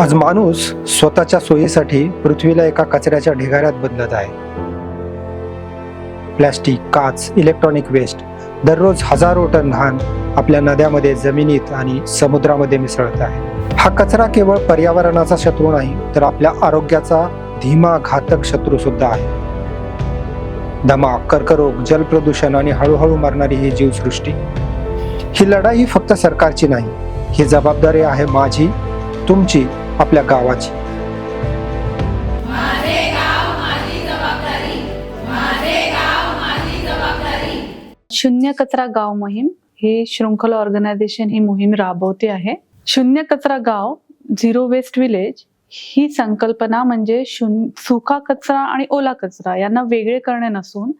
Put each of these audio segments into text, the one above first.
आज माणूस स्वतःच्या सोयीसाठी पृथ्वीला एका कचऱ्याच्या ढिगाऱ्यात बदलत आहे. प्लॅस्टिक काच इलेक्ट्रॉनिक वेस्ट दररोज हजारो टन घाण आपल्या नद्यामध्ये जमिनीत आणि समुद्रामध्ये मिसळत आहे. हा कचरा केवळ पर्यावरणाचा शत्रू नाही तर आपल्या आरोग्याचा धीमा घातक शत्रू सुद्धा आहे. दमा कर्करोग जलप्रदूषण आणि हळूहळू मरणारी ही जीवसृष्टी. ही लढाई फक्त सरकारची नाही ही जबाबदारी आहे माझी तुमची. आपल्या गावाची. शून्य कचरा गाव मोहीम ही शृंखला ऑर्गनायझेशन ही मोहीम राबवते आहे. शून्य कचरा गाव झिरो वेस्ट विलेज ही संकल्पना म्हणजे सुका कचरा आणि ओला कचरा यांना वेगळे करणे नसून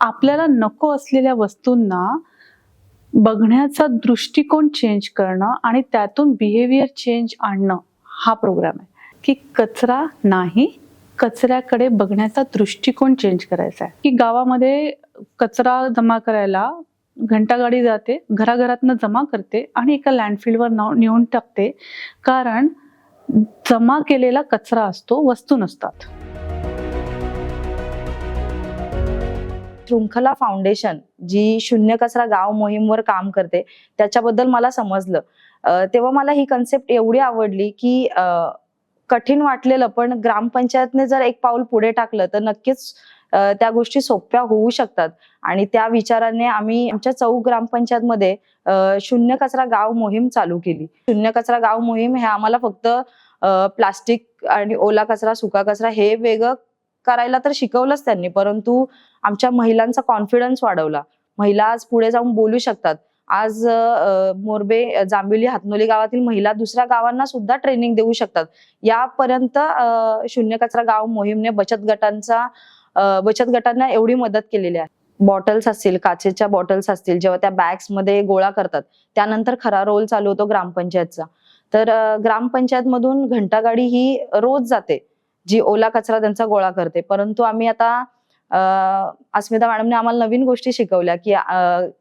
आपल्याला नको असलेल्या वस्तूंना बघण्याचा दृष्टिकोन चेंज करणं आणि त्यातून बिहेवियर चेंज आणणं हा प्रोग्राम आहे. की कचरा नाही कचऱ्याकडे बघण्याचा दृष्टिकोन चेंज करायचा आहे. की गावामध्ये कचरा जमा करायला घंटागाडी जाते घराघरातनं जमा करते आणि एका लँडफिल्डवर नाव नेऊन टाकते. कारण जमा केलेला कचरा असतो वस्तू नसतात. शृंखला फाउंडेशन जी शून्य कचरा गाव मोहीमवर काम करते त्याच्याबद्दल मला समजलं. तेव्हा मला ही कन्सेप्ट एवढी आवडली की कठीण वाटलेलं पण ग्रामपंचायतने जर एक पाऊल पुढे टाकलं तर नक्कीच त्या गोष्टी सोप्या होऊ शकतात. आणि त्या विचाराने आम्ही आमच्या चौक ग्रामपंचायतमध्ये शून्य कचरा गाव मोहीम चालू केली. शून्य कचरा गाव मोहीम हे आम्हाला फक्त प्लास्टिक आणि ओला कचरा सुका कचरा हे वेगळं करायला तर शिकवलंच त्यांनी परंतु आमच्या महिलांचा कॉन्फिडन्स वाढवला. महिला आज पुढे जाऊन बोलू शकतात. आज मोरबे जांबिवली हातनोली गावातील महिला दुसऱ्या गावांना सुद्धा ट्रेनिंग देऊ शकतात. यापर्यंत शून्य कचरा गाव मोहीमने बचत गटांचा बचत गटांना एवढी मदत केलेली आहे. बॉटल्स असतील काचेच्या बॉटल्स असतील जेव्हा त्या बॅग्समध्ये गोळा करतात त्यानंतर खरा रोल चालू होतो ग्रामपंचायतचा. तर ग्रामपंचायत मधून घंटागाडी ही रोज जाते. जी ओला कचरा त्यांचा गोळा करते. परंतु आम्ही आता अस्मिता मॅडमने आम्हाला नवीन गोष्टी शिकवल्या की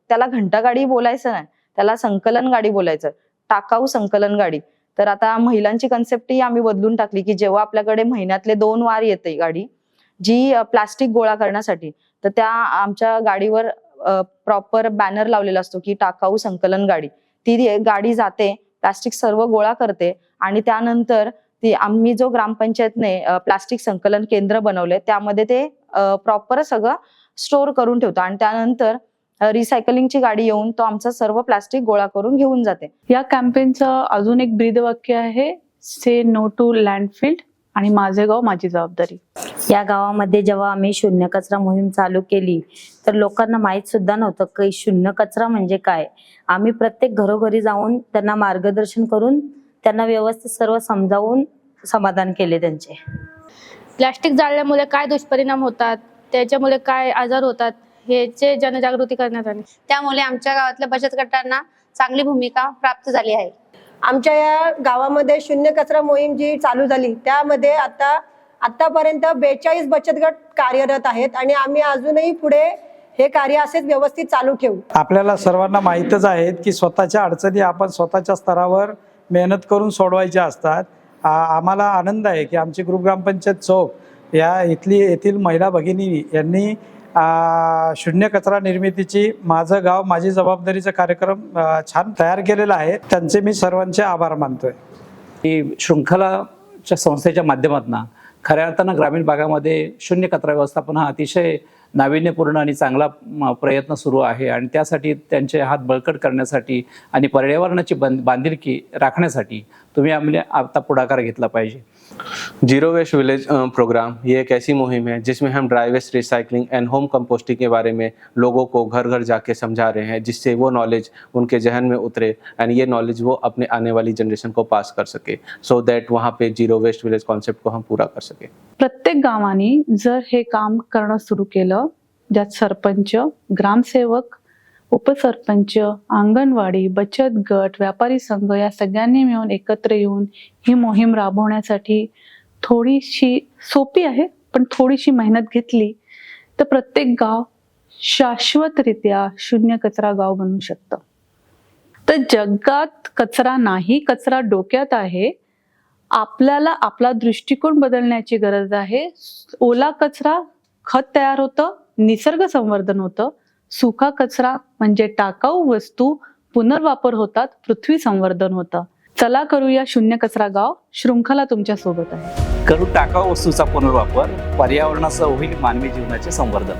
त्याला घंटा गाडी बोलायचं नाही त्याला संकलन गाडी बोलायचं. टाकाऊ संकलन गाडी. तर आता महिलांची कन्सेप्ट ही आम्ही बदलून टाकली की जेव्हा आपल्याकडे महिन्यातले दोन वार येते गाडी जी प्लास्टिक गोळा करण्यासाठी तर त्या आमच्या गाडीवर प्रॉपर बॅनर लावलेला असतो की टाकाऊ संकलन गाडी. ती गाडी जाते प्लास्टिक सर्व गोळा करते आणि त्यानंतर ती आम्ही जो ग्रामपंचायतने प्लास्टिक संकलन केंद्र बनवले त्यामध्ये ते प्रॉपर सगळं स्टोअर करून ठेवतो. आणि त्यानंतर रिसायकलिंगची गाडी येऊन तो आमचं सर्व प्लास्टिक गोळा करून घेऊन जाते. या कॅम्पेनचं अजून एक ब्रीदवाक्य आहे से नो टू लँडफिल्ड आणि माझे गाव माझी जबाबदारी. या गावामध्ये जेव्हा आम्ही शून्य कचरा मोहीम चालू केली तर लोकांना माहीत सुद्धा नव्हतं की शून्य कचरा म्हणजे काय. आम्ही प्रत्येक घरोघरी जाऊन त्यांना मार्गदर्शन करून त्यांना व्यवस्थित सर्व समजावून समाधान केले त्यांचे. प्लॅस्टिक जाळल्यामुळे काय दुष्परिणाम होतात? त्याच्यामुळे काय आजार होतात? ह्याचे जनजागृती करण्यात आली. त्यामुळे आमच्या गावातल्या बचत गटांना चांगली भूमिका प्राप्त झाली आहे. आमच्या या गावामध्ये शून्य कचरा मोहीम जी चालू झाली त्यामध्ये आता आतापर्यंत बेचाळीस बचत गट कार्यरत आहेत आणि आम्ही अजूनही पुढे हे कार्य असेच व्यवस्थित चालू ठेवू. आपल्याला सर्वांना माहीतच आहे की स्वतःच्या अडचणी आपण स्वतःच्या स्तरावर मेहनत करून सोडवायच्या असतात. आम्हाला आनंद आहे की आमची ग्रुप ग्रामपंचायत चौक या इथली येथील महिला भगिनी यांनी शून्य कचरा निर्मितीची माझं गाव माझी जबाबदारीचा कार्यक्रम छान तयार केलेला आहे. त्यांचे मी सर्वांचे आभार मानतोय. की शृंखलाच्या संस्थेच्या माध्यमातून खऱ्या अर्थानं ग्रामीण भागामध्ये शून्य कचरा व्यवस्थापन हा अतिशय नाविन्यपूर्ण आणि चांगला प्रयत्न सुरू आहे. आणि त्यासाठी त्यांचे हात बळकट करण्यासाठी आणि पर्यावरणाची बंद बांधिलकी राखण्यासाठी तुम्ही आम्ही आता पुढाकार घेतला पाहिजे. ज़ीरो वेस्ट विलेज प्रोग्राम, ये एक ऐसी मुहिम है जिसमें हम dry waste recycling and home composting के बारे में लोगों को घर घर जाके समझा रहे हैं, जिससे वो नॉलेज उनके जहन में उतरे एंड ये नॉलेज वो अपने आने वाली जनरेशन को पास कर सके। सो दैट वहाँ पे ज़ीरो वेस्ट विलेज कॉन्सेप्ट को हम पूरा कर सके। प्रत्येक गावाने जर हे काम करणं सुरू केलं, ज्यात सरपंच, ग्रामसेवक उपसरपंच अंगणवाडी बचत गट व्यापारी संघ या सगळ्यांनी मिळून एकत्र येऊन ही मोहीम राबवण्यासाठी थोडीशी सोपी आहे पण थोडीशी मेहनत घेतली तर प्रत्येक गाव शाश्वतरित्या शून्य कचरा गाव बनू शकतं. तर जगात कचरा नाही कचरा डोक्यात आहे. आपल्याला आपला दृष्टिकोन बदलण्याची गरज आहे. ओला कचरा खत तयार होतं निसर्ग संवर्धन होतं. सुका कचरा म्हणजे टाकाऊ वस्तू पुनर्वापर होतात पृथ्वी संवर्धन होतं. चला करूया शून्य कचरा गाव. शृंखला तुमच्यासोबत आहे. करू टाकाऊ वस्तूचा पुनर्वापर. पर्यावरणासह होईल मानवी जीवनाचे संवर्धन.